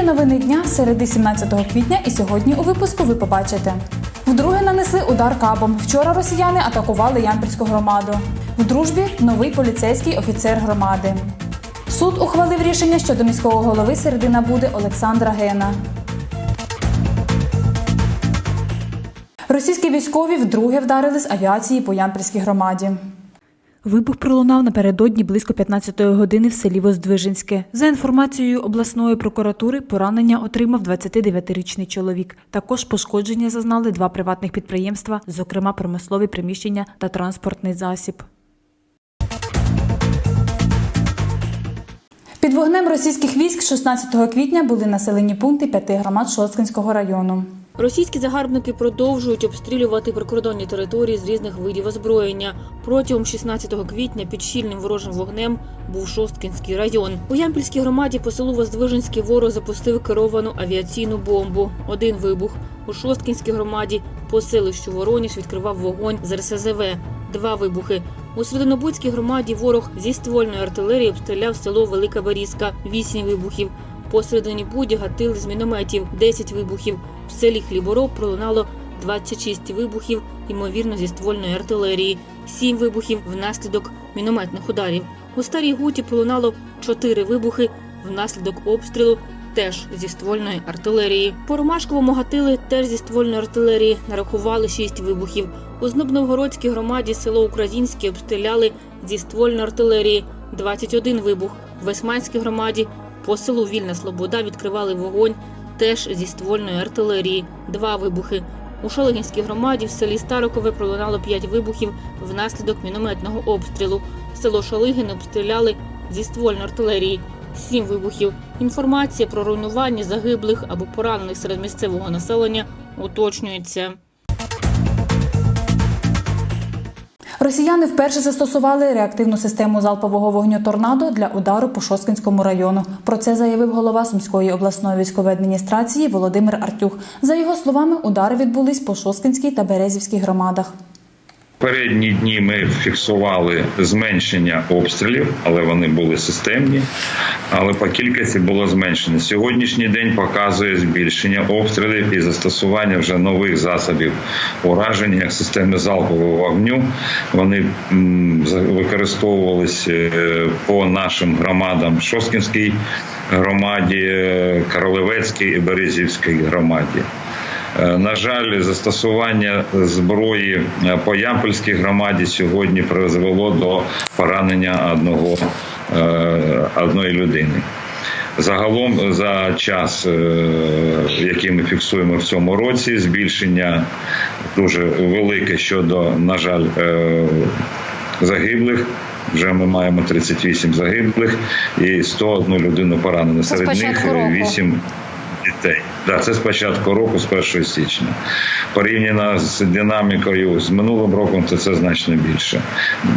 Ключові новини дня середи 17 квітня і сьогодні у випуску ви побачите. Вдруге нанесли удар кабом. Вчора росіяни атакували Ямпільську громаду. В дружбі новий поліцейський офіцер громади. Суд ухвалив рішення щодо міського голови середи Набуди Олександра Гена. Російські військові вдруге вдарили з авіації по Ямпільській громаді. Вибух пролунав напередодні близько 15-ї години в селі Воздвиженське. За інформацією обласної прокуратури, поранення отримав 29-річний чоловік. Також пошкодження зазнали два приватних підприємства, зокрема промислові приміщення та транспортний засіб. Під вогнем російських військ 16 квітня були населені пункти п'яти громад Шосткинського району. Російські загарбники продовжують обстрілювати прикордонні території з різних видів озброєння. Протягом 16 квітня під щільним ворожим вогнем був Шосткінський район. У Ямпільській громаді по селу Воздвиженський ворог запустив керовану авіаційну бомбу. Один вибух. У Шосткінській громаді по селищу Вороніж відкривав вогонь з РСЗВ. Два вибухи. У Свидонобудській громаді ворог зі ствольної артилерії обстріляв село Велика Берізка. Вісім вибухів. Посередині буді гатили з мінометів 10 вибухів. В селі Хлібороб пролунало 26 вибухів, ймовірно, зі ствольної артилерії, 7 вибухів внаслідок мінометних ударів. У Старій Гуті пролунало 4 вибухи внаслідок обстрілу. Теж зі ствольної артилерії. По Ромашковому гатили теж зі ствольної артилерії. Нарахували 6 вибухів. У Знобновгородській громаді село Українське обстріляли зі ствольної артилерії. 21 вибух. В Весманській громаді по селу Вільна Слобода відкривали вогонь теж зі ствольної артилерії. Два вибухи. У Шолегінській громаді в селі Старокове пролунало п'ять вибухів внаслідок мінометного обстрілу. Село Шолигин обстріляли зі ствольної артилерії. Сім вибухів. Інформація про руйнування загиблих або поранених серед місцевого населення уточнюється. Росіяни вперше застосували реактивну систему залпового вогню торнадо для удару по Шосткинському району. Про це заявив голова Сумської обласної військової адміністрації Володимир Артюх. За його словами, удари відбулись по Шосткинській та Березівській громадах. Передні дні ми фіксували зменшення обстрілів, але вони були системні. Але по кількості було зменшено. Сьогоднішній день показує збільшення обстрілів і застосування вже нових засобів ураження, як системи залпового вогню. Вони використовувались е, по нашим громадам Шосткінській громаді, е, Королевецькій і Березівській громаді. Е, На жаль, застосування зброї е, по Ямпольській громаді сьогодні призвело до поранення одного е, одної людини. Загалом за час, який ми фіксуємо в цьому році, збільшення дуже велике щодо, на жаль, загиблих. Вже ми маємо 38 загиблих і 101 людину поранено. Серед них початку 8 дітей. Да, це з початку року, з 1 січня. Порівняно з динамікою з минулим роком, то це значно більше.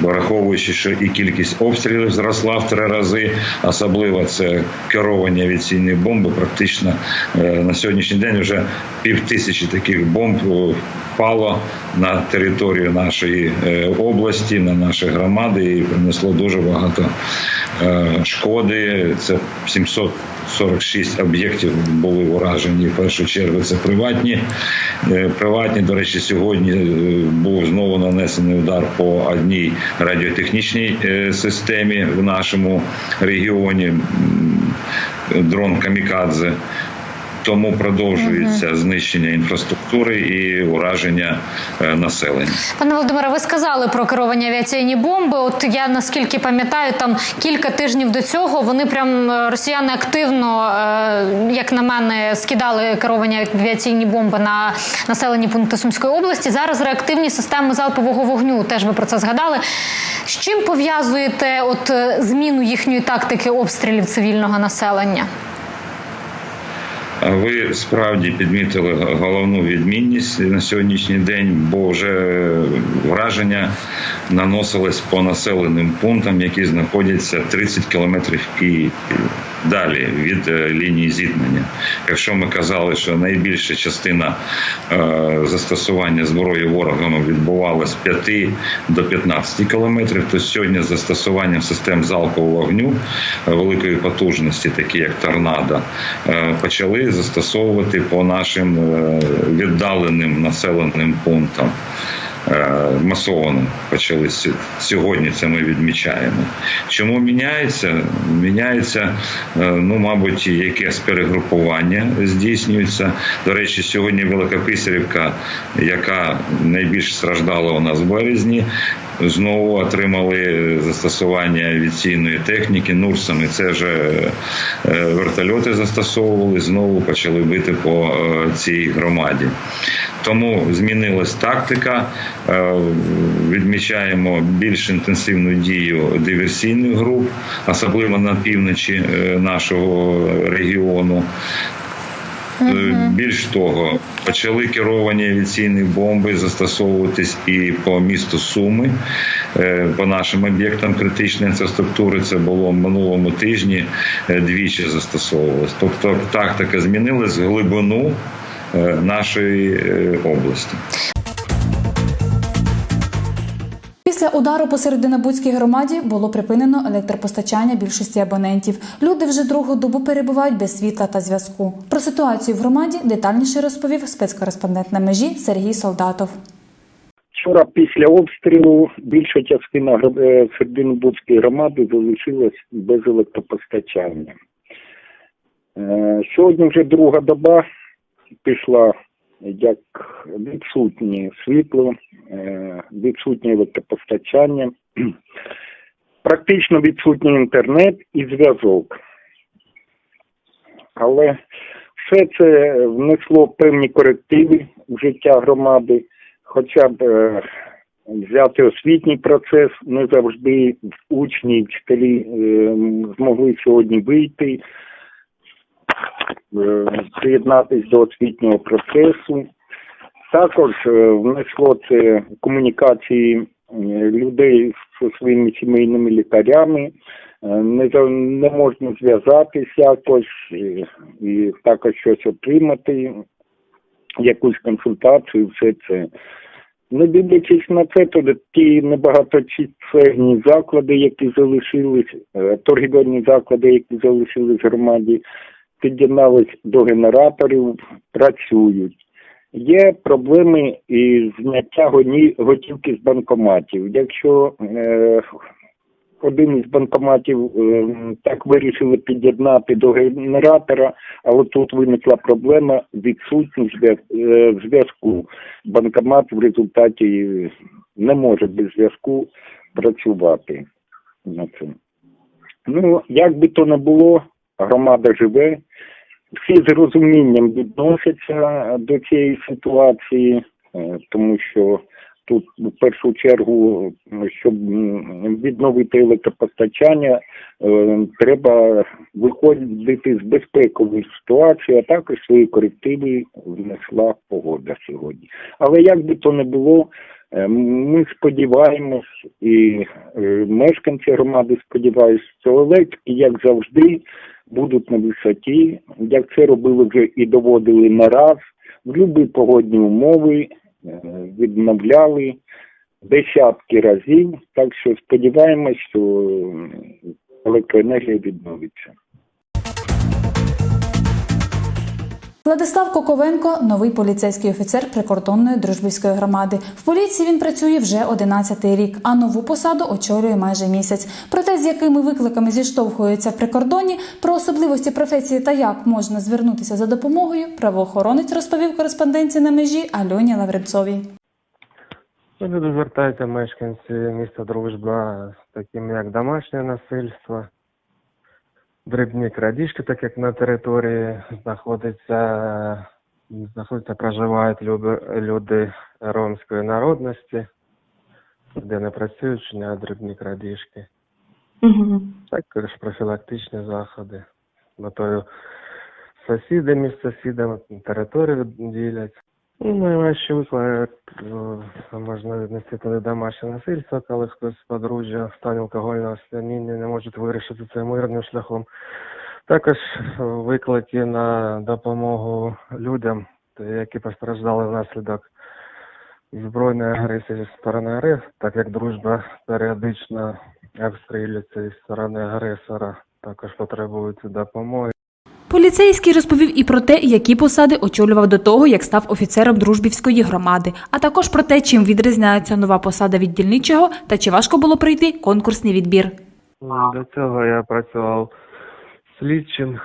Враховуючи, що і кількість обстрілів зросла в три рази, особливо це керовані авіаційні бомби. Практично е, на сьогоднішній день вже пів тисячі таких бомб е, впало на територію нашої е, області, на наші громади і принесло дуже багато шкоди. Це 746 об'єктів були уражені. В першу чергу це приватні. Е, Приватні, до речі, сьогодні е, був знову нанесений удар по одній радіотехнічній е, системі в нашому регіоні. Дрон Камікадзе. Тому продовжується знищення інфраструктури і ураження е, населення. Пане Володимире, ви сказали про керовані авіаційні бомби. От я наскільки пам'ятаю, там кілька тижнів до цього вони прям е, росіяни активно, е, як на мене, скидали керовані авіаційні бомби на населені пункти Сумської області. Зараз реактивні системи залпового вогню. Теж ви про це згадали. З чим пов'язуєте от зміну їхньої тактики обстрілів цивільного населення? Ви справді підмітили головну відмінність на сьогоднішній день, бо вже враження наносилось по населеним пунктам, які знаходяться 30 кілометрів і далі від е, лінії зіткнення. Якщо ми казали, що найбільша частина е, застосування зброї ворогами відбувалася з 5 до 15 кілометрів, то сьогодні з застосуванням систем залпового вогню е, великої потужності, такі як торнадо, почали застосовувати по нашим віддаленим населеним пунктам. Е, Масово почали сь- сьогодні. Це ми відмічаємо. Чому міняється? Міняється, е, ну мабуть, якесь перегрупування здійснюється. До речі, сьогодні Великописарівка, яка найбільш страждала у нас в березні, знову отримали застосування авіаційної техніки нурсами. Це вже е, вертольоти застосовували, знову почали бити по е, цій громаді. Тому змінилась тактика. Е, Відмічаємо більш інтенсивну дію диверсійних груп, особливо на півночі е, нашого регіону. Е, Більш того, почали керовані авіаційні бомби застосовуватись і по місту Суми, е, по нашим об'єктам критичної інфраструктури. Це було в минулому тижні е, двічі застосовувалось. Тобто тактика змінилась в глибину нашої області. Після удару по Серединобудській громаді було припинено електропостачання більшості абонентів. Люди вже другу добу перебувають без світла та зв'язку. Про ситуацію в громаді детальніше розповів спецкореспондент на межі Сергій Солдатов. Вчора після обстрілу більша частина е, Серединобудської громади залишилась без електропостачання. Е, Сьогодні вже друга доба пішла як відсутнє світло, е, відсутнє електропостачання, практично відсутній інтернет і зв'язок. Але все це внесло певні корективи в життя громади хоча б е, взяти освітній процес, не завжди учні вчителі е, змогли сьогодні вийти, приєднатися до освітнього процесу. Також е, внесло це комунікації е, людей зі своїми сімейними лікарями. Е, Не, не можна зв'язатися якось е, і також щось отримати, якусь консультацію, все це. Не дивлячись на це, то ті небагаточисельні заклади, які залишились, е, торгівельні заклади, які залишились в громаді, під'єднались до генераторів, працюють. Є проблеми із зняття готівки з банкоматів. Якщо е, один із банкоматів е, так вирішили під'єднати до генератора, а от тут виникла проблема відсутність е, зв'язку. Банкомат в результаті не може без зв'язку працювати на цим. Ну, як би то не було, громада живе, всі з розумінням відносяться до цієї ситуації, е, тому що тут в першу чергу, щоб відновити електропостачання, е, треба виходити з безпекової ситуації, а також свої корективи внесла погода сьогодні. Але як би то не було, е, ми сподіваємось, і е, мешканці громади сподіваються, що електрики, як завжди, будуть на висоті, як це робили вже і доводили не раз, в будь-які погодні умови відновляли десятки разів. Так що сподіваємось, що електроенергія відновиться. Владислав Коковенко новий поліцейський офіцер прикордонної дружбівської громади. В поліції він працює вже 11-й рік, а нову посаду очолює майже місяць. Про те, з якими викликами зіштовхуються в прикордоні, про особливості професії та як можна звернутися за допомогою, правоохоронець розповів кореспонденції на межі Альоні Лавренцовій. Люди звертаються мешканці міста Дружба з таким як домашнє насильство, дрібні крадіжки, так як на території знаходиться, знаходиться проживають люди, люди ромської народності, де не працюють, вчиняють дрібні крадіжки. Також профілактичні заходи. Метою сусіди між сусідами територію ділять. Ну, виклик ну, можна віднести туди домашнє насильство, коли хтось з подружжя в стані алкогольного сп'яніння не можуть вирішити це мирним шляхом. Також виклики на допомогу людям, які постраждали внаслідок збройної агресії зі сторони РФ, так як дружба періодично обстрілюється зі сторони агресора, також потребують допомоги. Поліцейський розповів і про те, які посади очолював до того, як став офіцером дружбівської громади, а також про те, чим відрізняється нова посада від дільничого та чи важко було пройти конкурсний відбір. До цього я працював слідчим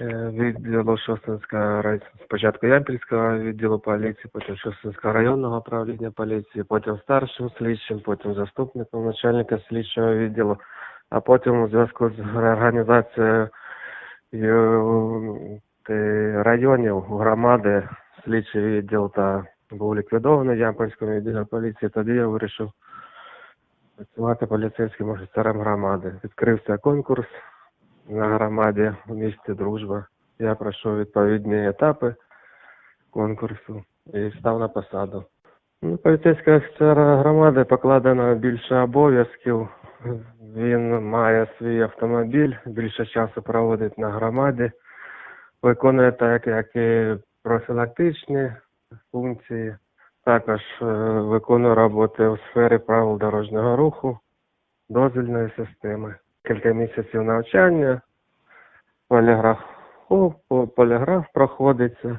е, відділу Шостинського рай... спочатку Ямпільського відділу поліції, потім Шостинського районного управління поліції, потім старшим слідчим, потім заступником начальника слідчого відділу, а потім у зв'язку з реорганізацією районів громади слідчий відділ та був ліквідований в Ямпільському поліції. Тоді я вирішив працювати поліцейським офіцером громади. Відкрився конкурс на громаді у місті Дружба. Я пройшов відповідні етапи конкурсу і став на посаду. Ну, поліцейського офіцера громади покладено більше обов'язків. Він має свій автомобіль, більше часу проводить на громаді, виконує так, як і профілактичні функції, також е, виконує роботи у сфері правил дорожнього руху, дозвільної системи. Кілька місяців навчання, поліграф, о, поліграф проходиться,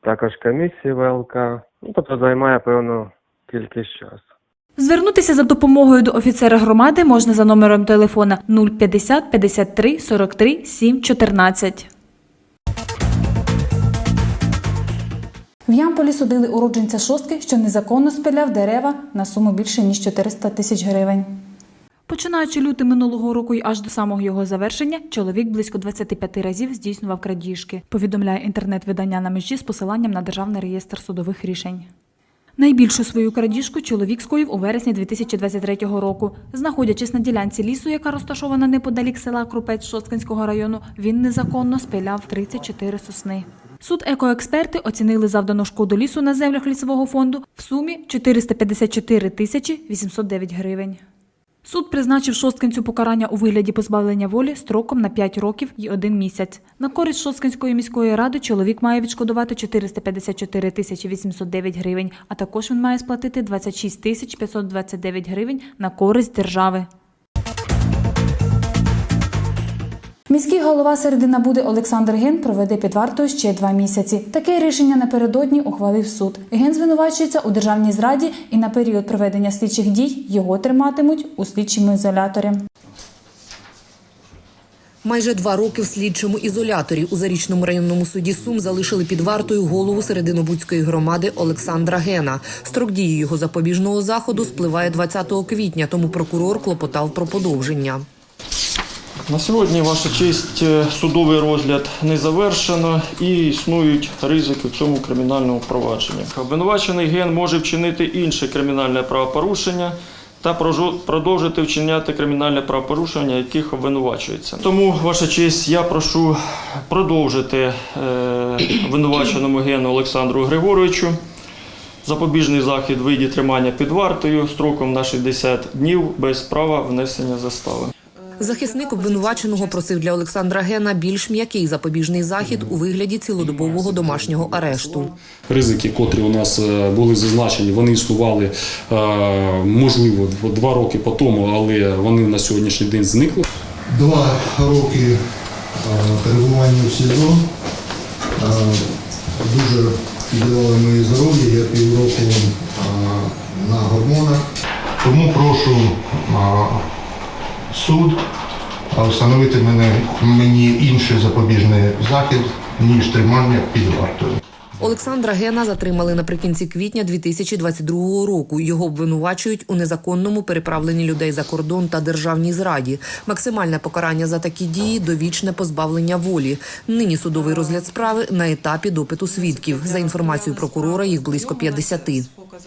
також комісії ВЛК, ну, тобто займає певну кількість часу. Звернутися за допомогою до офіцера громади можна за номером телефона 050 53 43 7 14. В Ямполі судили уродженця шостки, що незаконно спиляв дерева на суму більше ніж 400 тисяч гривень. Починаючи лютий минулого року і аж до самого його завершення, чоловік близько 25 разів здійснював крадіжки, повідомляє інтернет-видання на межі з посиланням на Державний реєстр судових рішень. Найбільшу свою крадіжку чоловік скоїв у вересні 2023 року. Знаходячись на ділянці лісу, яка розташована неподалік села Крупець Шосткинського району, він незаконно спиляв 34 сосни. Суд екоексперти оцінили завдану шкоду лісу на землях лісового фонду в сумі 454 тисячі 809 гривень. Суд призначив шосткинцю покарання у вигляді позбавлення волі строком на 5 років і 1 місяць. На користь Шосткинської міської ради чоловік має відшкодувати 454 тисячі 809 гривень, а також він має сплатити 26 тисяч 529 гривень на користь держави. Міський голова Середина буде Олександр Ген проведе під вартою ще два місяці. Таке рішення напередодні ухвалив суд. Ген звинувачується у державній зраді і на період проведення слідчих дій його триматимуть у слідчому ізоляторі. Майже два роки в слідчому ізоляторі у Зарічному районному суді Сум залишили під вартою голову Серединобудської громади Олександра Гена. Строк дії його запобіжного заходу спливає 20 квітня, тому прокурор клопотав про подовження. На сьогодні, ваша честь, е, судовий розгляд не завершено і існують ризики в цьому кримінальному провадженні. Обвинувачений ген може вчинити інше кримінальне правопорушення та продовжити вчиняти кримінальне правопорушення, яких обвинувачується. Тому, ваша честь, я прошу продовжити е, обвинуваченому гену Олександру Григоровичу запобіжний захід виді тримання під вартою строком на 60 днів без права внесення застави. Захисник обвинуваченого просив для Олександра Гена більш м'який запобіжний захід у вигляді цілодобового домашнього арешту. Ризики, котрі у нас е, були зазначені, вони існували е, можливо дв- два роки по тому, але вони на сьогоднішній день зникли. Два роки е, перебування в СІЗО дуже підривали моє здоров'я, я півроку на гормонах. Тому прошу суд е, встановити мене, мені інший запобіжний захід, ніж тримання під вартою. Олександра Гена затримали наприкінці квітня 2022 року. Його обвинувачують у незаконному переправленні людей за кордон та державній зраді. Максимальне покарання за такі дії довічне позбавлення волі. Нині судовий розгляд справи на етапі допиту свідків. За інформацією прокурора, їх близько 50.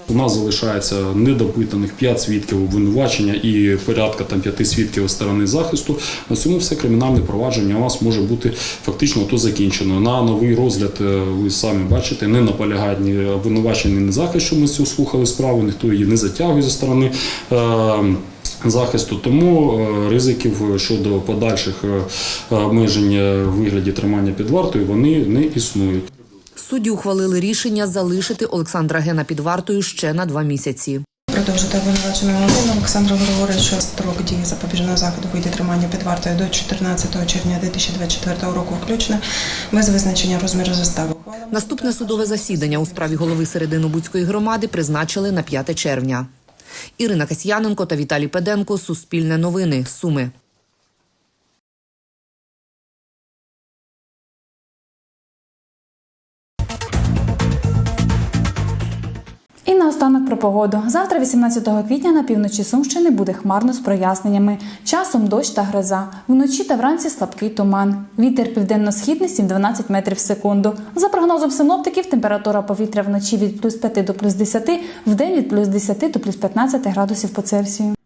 У нас залишається недопитаних 5 свідків обвинувачення і порядка там 5 свідків сторони захисту. На цьому все кримінальне провадження у нас може бути фактично то закінчено. На новий розгляд е, ви самі бачите, не наполягають ні обвинувачення, ні захист, що ми цю слухали справу, ніхто її не затягує зі сторони. е, захисту. Тому е, ризиків щодо подальших обмежень вигляді тримання під вартою вони не існують. Судді ухвалили рішення залишити Олександра Гена під вартою ще на два місяці. Продовжити обвинуваченому Гену Олександру Григоровичу строк дії запобіжного заходу виді тримання під вартою до 14 червня 2024 року включно без визначення розміру застави. Наступне судове засідання у справі голови Серединобудської громади призначили на 5 червня. Ірина Касьяненко та Віталій Педенко. Суспільне новини. Суми. Погоду. Завтра, 18 квітня, на півночі Сумщини буде хмарно з проясненнями. Часом дощ та гроза. Вночі та вранці слабкий туман. Вітер південно-східний 7-12 метрів в секунду. За прогнозом синоптиків, температура повітря вночі від плюс 5 до плюс 10, вдень від плюс 10 до плюс 15 градусів по Цельсію.